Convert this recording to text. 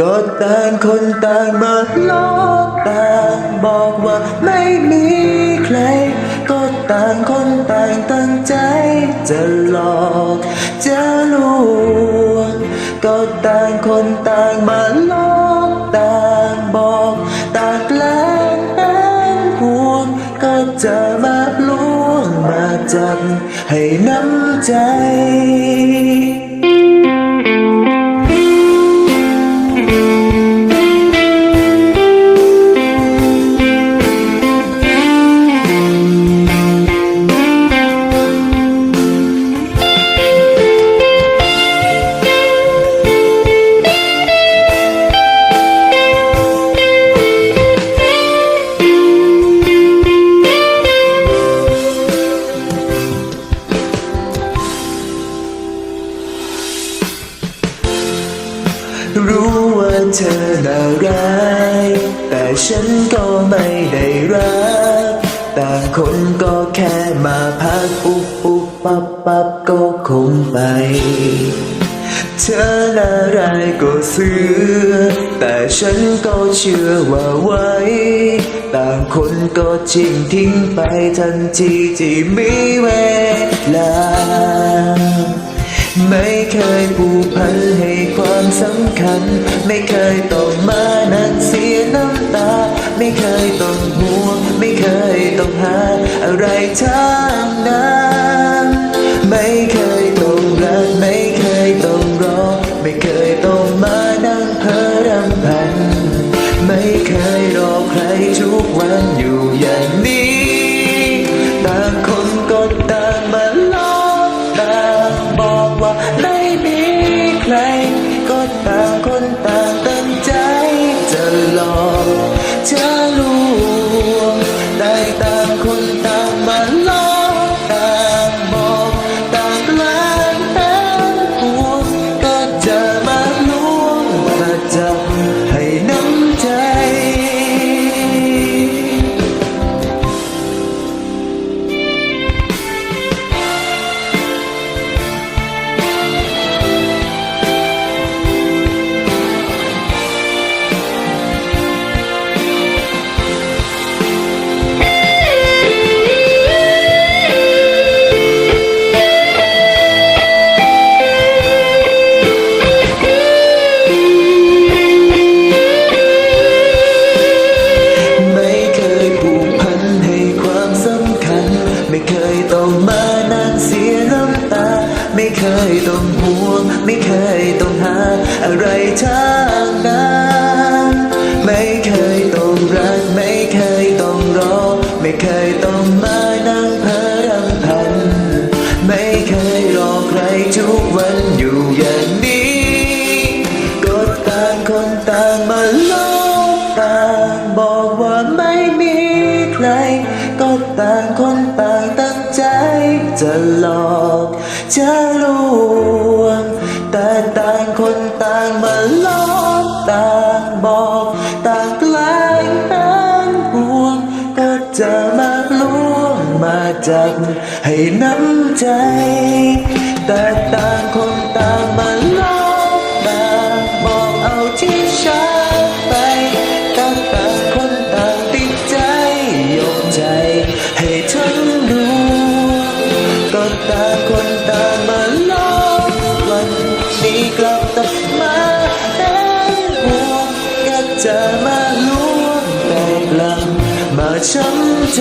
ก็ต่างคนต่างมาลอกต่างบอกว่าไม่มีใคร ก็ต่างคนต่างตั้งใจ จะหลอกจะลวงก็ต่างคนต่างมาลอกต่างบอกต่างแกล้งเป็นห่วงก็จะมาลวงมาจับให้น้ำใจ รู้ว่าเธอน่ารักแต่ฉันก็ไม่ได้รักต่างคนก็แค่มาพักปุ๊บปุ๊บปับปับก็คงไป เธอน่ารักก็เสือแต่ฉันก็เชื่อว่าไว้ ต่างคนก็ทิ้งทิ้งไปทันทีที่มีเวลา ไม่เคย สำคัญไม่เคยต้องมานั่งเสียน้ำตา ไม่เคยต้องห่วง ไม่เคยต้องหา อะไรทางนั้นไม่เคยต้องรัก ไม่เคยต้องรอ ไม่เคยต้องมานั่งเพ้อรำพัน ไม่เคยรอใครทุกวันอยู่อย่างนี้ต่างคนก็ต่างมาล้อต่างบอกว่าไม่มีใคร ต่ ไรทางนั้นไม่เคยต้องรัก ไม่เคยต้องรอ ไม่เคยต้องมานั่งเพ้อรำพัน ไม่เคยรอใครทุกวันอยู่อย่างนี้ก็ต่างคนต่างมาล้อต่างบอกว่าไม่มีใครก็ต่างคนต่างตั้งใจจะหลอกจะลวง แต่ต่างคนต่างมาล้อต่างบอกต่างแกล้งต่างห่วง ก็จะมาล้วงมาจับให้น้ำใจ ช้ำใจ